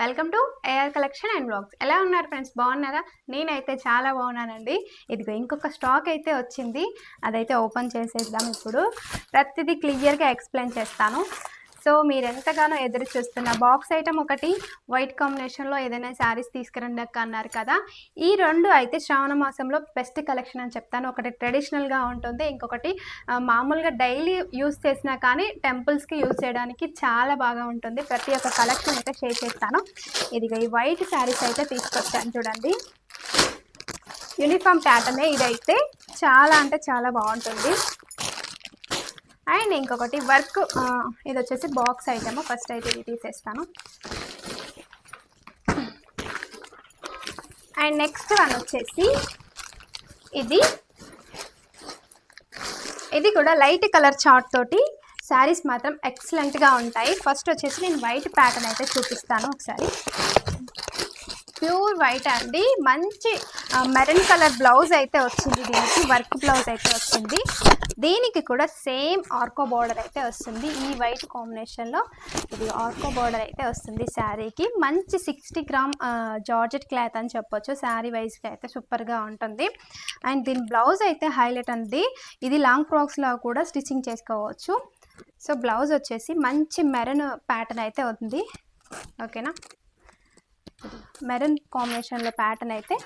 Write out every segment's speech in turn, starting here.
Welcome to AR collection and blogs ఎలా ఉన్నారు friends బాగున్నారా? నేనైతే చాలా బాగున్నానండి. ఇదిగో ఇంకొక స్టాక్ అయితే వచ్చింది. అదైతే ఓపెన్ చేసేద్దాం ఇప్పుడు. ప్రతిదీ క్లియర్గా ఎక్స్ప్లెయిన్ చేస్తాను. సో మీరు ఎంతగానో ఎదురు చూస్తున్న బాక్స్ ఐటమ్ ఒకటి వైట్ కాంబినేషన్లో ఏదైనా శారీస్ తీసుకురండి అక్క అన్నారు కదా. ఈ రెండు అయితే శ్రావణ మాసంలో బెస్ట్ కలెక్షన్ అని చెప్తాను. ఒకటి ట్రెడిషనల్గా ఉంటుంది ఇంకొకటి మామూలుగా డైలీ యూస్ చేసినా కానీ టెంపుల్స్కి యూస్ చేయడానికి చాలా బాగా ఉంటుంది. ప్రతి ఒక్క కలెక్షన్ అయితే షేర్ చేస్తాను. ఇదిగో ఈ వైట్ శారీస్ అయితే తీసుకొచ్చాను చూడండి. యూనిఫామ్ ప్యాటర్నే ఇదైతే చాలా అంటే చాలా బాగుంటుంది. అండ్ ఇంకొకటి వర్క్ ఇది వచ్చేసి బాక్స్ ఐటమ్. ఫస్ట్ అయితే ఇది తీసేస్తాను. అండ్ నెక్స్ట్ వన్ వచ్చేసి ఇది. ఇది కూడా లైట్ కలర్ చార్ట్ తోటి శారీస్ మాత్రం ఎక్సలెంట్గా ఉంటాయి. ఫస్ట్ వచ్చేసి నేను వైట్ ప్యాటర్న్ అయితే చూపిస్తాను ఒకసారి. ప్యూర్ వైట్ అండి. మంచి మెరూన్ కలర్ బ్లౌజ్ అయితే వచ్చింది దీనికి. వర్క్ బ్లౌజ్ అయితే వచ్చింది. దీనికి కూడా సేమ్ ఆర్కో బార్డర్ అయితే వస్తుంది. ఈ వైట్ కాంబినేషన్లో ఇది ఆర్కో బార్డర్ అయితే వస్తుంది శారీకి. మంచి సిక్స్టీ గ్రామ్ జార్జెట్ క్లాత్ అని చెప్పొచ్చు. శారీ వైజ్గా అయితే సూపర్గా ఉంటుంది. అండ్ దీని బ్లౌజ్ అయితే హైలైట్ ఉంది ఇది లాంగ్ ఫ్రాక్స్లో కూడా స్టిచ్చింగ్ చేసుకోవచ్చు. సో బ్లౌజ్ వచ్చేసి మంచి మెరన్ ప్యాటర్న్ అయితే ఉంది. ఓకేనా? మెరూన్ కాంబినేషన్లో ప్యాటర్న్ అయితే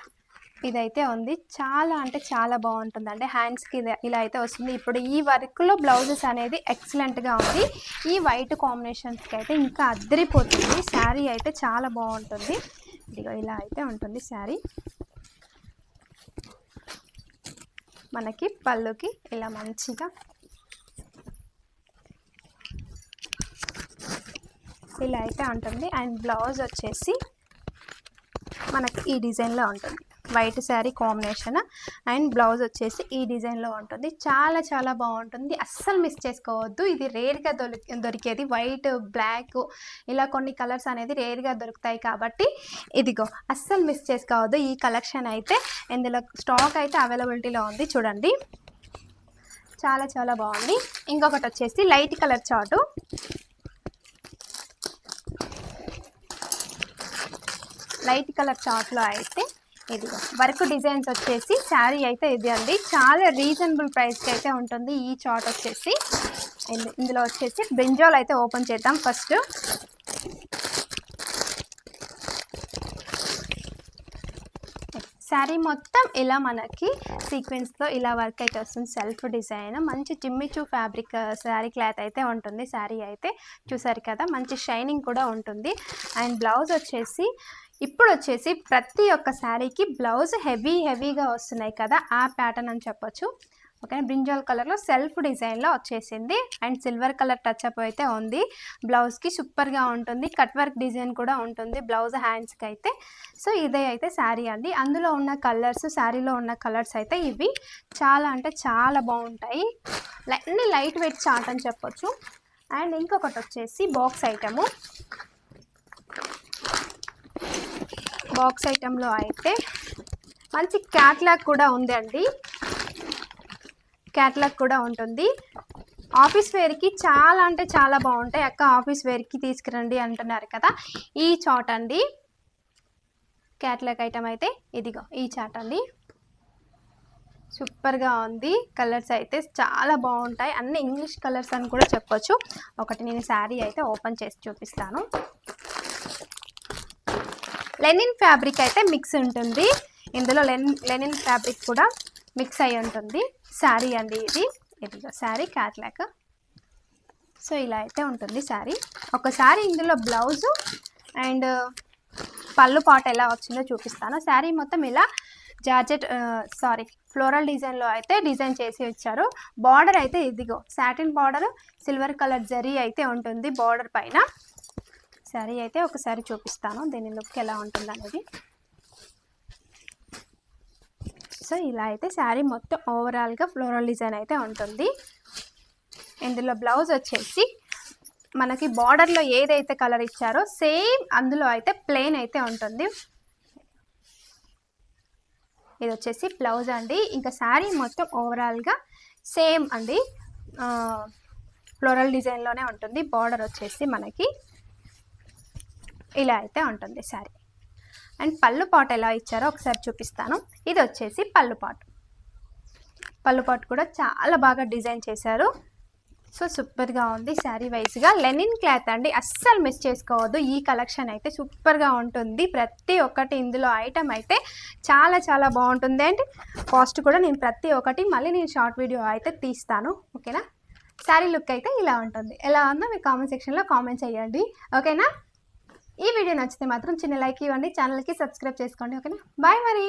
ఇదైతే ఉంది. చాలా అంటే చాలా బాగుంటుంది. అంటే హ్యాండ్స్కి ఇలా అయితే వస్తుంది. ఇప్పుడు ఈ వర్క్లో బ్లౌజెస్ అనేది ఎక్సలెంట్గా ఉంది. ఈ వైట్ కాంబినేషన్స్కి అయితే ఇంకా అద్దరిపోతుంది. శారీ అయితే చాలా బాగుంటుంది. ఇదిగో ఇలా అయితే ఉంటుంది శారీ. మనకి పళ్ళుకి ఇలా మంచిగా ఇలా అయితే ఉంటుంది. అండ్ బ్లౌజ్ వచ్చేసి మనకి ఈ డిజైన్లో ఉంటుంది. White sari combination and blouse వచ్చేసి ఈ డిజైన్లో ఉంటుంది. చాలా చాలా బాగుంటుంది. అస్సలు మిస్ చేసుకోవద్దు. ఇది రేర్గా దొరికి దొరికేది వైట్ బ్లాక్ ఇలా కొన్ని కలర్స్ అనేది రేర్గా దొరుకుతాయి కాబట్టి ఇదిగో అస్సలు మిస్ చేసుకోవద్దు. ఈ కలెక్షన్ అయితే ఇందులో స్టాక్ అయితే అవైలబిలిటీలో ఉంది. చూడండి. చాలా చాలా బాగుంది. ఇంకొకటి వచ్చేసి లైట్ కలర్ చాటు. లైట్ కలర్ చాట్లో అయితే ఇదిగో వర్క్ డిజైన్స్ వచ్చేసి శారీ అయితే ఇది అండి. చాలా రీజనబుల్ ప్రైస్కి అయితే ఉంటుంది ఈ చాట్ వచ్చేసి. ఇందులో వచ్చేసి బ్రింజాల్ అయితే ఓపెన్ చేద్దాం ఫస్ట్. శారీ మొత్తం ఇలా మనకి సీక్వెన్స్తో ఇలా వర్క్ అయితే వస్తుంది. సెల్ఫ్ డిజైన్ మంచి చిమ్మిచూ ఫ్యాబ్రిక్ శారీ క్లాత్ అయితే ఉంటుంది. శారీ అయితే చూసారు కదా మంచి షైనింగ్ కూడా ఉంటుంది. అండ్ బ్లౌజ్ వచ్చేసి ఇప్పుడు వచ్చేసి ప్రతి ఒక్క శారీకి బ్లౌజ్ హెవీ హెవీగా వస్తున్నాయి కదా ఆ ప్యాటర్న్ అని చెప్పొచ్చు. ఓకే బ్రింజాల్ కలర్లో సెల్ఫ్ డిజైన్లో వచ్చేసింది. And silver colour touch up అయితే ఉంది. బ్లౌజ్కి సూపర్గా ఉంటుంది. కట్ వర్క్ డిజైన్ కూడా ఉంటుంది బ్లౌజ్ హ్యాండ్స్కి అయితే. సో ఇదే అయితే శారీ అండి. అందులో ఉన్న కలర్స్ శారీలో ఉన్న కలర్స్ అయితే ఇవి చాలా అంటే చాలా బాగుంటాయి. లై- అన్ని లైట్ వెయిట్ చాట్ అని చెప్పొచ్చు. అండ్ ఇంకొకటి వచ్చేసి బాక్స్ ఐటము. బాక్స్ ఐటెంలో అయితే మంచి క్యాట్లాగ్ కూడా ఉంది అండి క్యాట్లాగ్ కూడా ఉంటుంది. ఆఫీస్ వేర్కి చాలా అంటే చాలా బాగుంటాయి. అక్క ఆఫీస్ వేర్కి తీసుకురండి అంటున్నారు కదా. ఈ చాట్ అండి. క్యాట్లాగ్ ఐటమ్ అయితే ఇదిగో ఈ చాట్ అండి. సూపర్గా ఉంది. కలర్స్ అయితే చాలా బాగుంటాయి. అన్ని ఇంగ్లీష్ కలర్స్ అని కూడా చెప్పొచ్చు. ఒకటి నేను శారీ అయితే ఓపెన్ చేసి చూపిస్తాను. లెనిన్ ఫ్యాబ్రిక్ అయితే మిక్స్ ఉంటుంది. ఇందులో లెన్ లెనిన్ ఫ్యాబ్రిక్ కూడా మిక్స్ అయి ఉంటుంది. శారీ అండి ఇది. ఇదిగో శారీ క్యాట్లాక్ సో ఇలా అయితే ఉంటుంది శారీ. ఒకసారి ఇందులో బ్లౌజు అండ్ పళ్ళు పాట ఎలా వచ్చిందో చూపిస్తాను. శారీ మొత్తం ఇలా జార్జెట్ సారీ ఫ్లోరల్ డిజైన్లో అయితే డిజైన్ చేసి ఇచ్చారు. బార్డర్ అయితే ఇదిగో satin border silver colour zari అయితే ఉంటుంది బార్డర్ పైన. శారీ అయితే ఒకసారి చూపిస్తాను. దీని లుక్ ఎలా ఉంటుంది అనేది సో ఇలా అయితే శారీ మొత్తం ఓవరాల్గా ఫ్లోరల్ డిజైన్ అయితే ఉంటుంది. ఇందులో బ్లౌజ్ వచ్చేసి మనకి బార్డర్లో ఏదైతే కలర్ ఇచ్చారో సేమ్ అందులో అయితే ప్లెయిన్ అయితే ఉంటుంది. ఇది వచ్చేసి బ్లౌజ్ అండి. ఇంకా శారీ మొత్తం ఓవరాల్గా సేమ్ అండి. ఫ్లోరల్ డిజైన్లోనే ఉంటుంది. బార్డర్ వచ్చేసి మనకి ఇలా అయితే ఉంటుంది శారీ. అండ్ పళ్ళు పాట్ ఎలా ఇచ్చారో ఒకసారి చూపిస్తాను. ఇది వచ్చేసి పళ్ళు పాట్. పళ్ళు పాట్ కూడా చాలా బాగా డిజైన్ చేశారు. సో సూపర్గా ఉంది శారీ వైజ్గా. లెనిన్ క్లాత్ అండి. అస్సలు మిస్ చేసుకోవద్దు. ఈ కలెక్షన్ అయితే సూపర్గా ఉంటుంది. ప్రతి ఒక్కటి ఇందులో ఐటమ్ అయితే చాలా చాలా బాగుంటుంది. అండ్ కాస్ట్ కూడా నేను ప్రతి ఒక్కటి మళ్ళీ నేను షార్ట్ వీడియో అయితే తీస్తాను. ఓకేనా? శారీ లుక్ అయితే ఇలా ఉంటుంది. ఎలా ఉందో మీ కామెంట్ సెక్షన్లో కామెంట్ చేయండి. ఓకేనా? ఈ వీడియో నచ్చితే మాత్రం చిన్న లైక్ ఇవ్వండి ఛానల్కి సబ్స్క్రైబ్ చేసుకోండి ఓకేనా? బాయ్ మరి!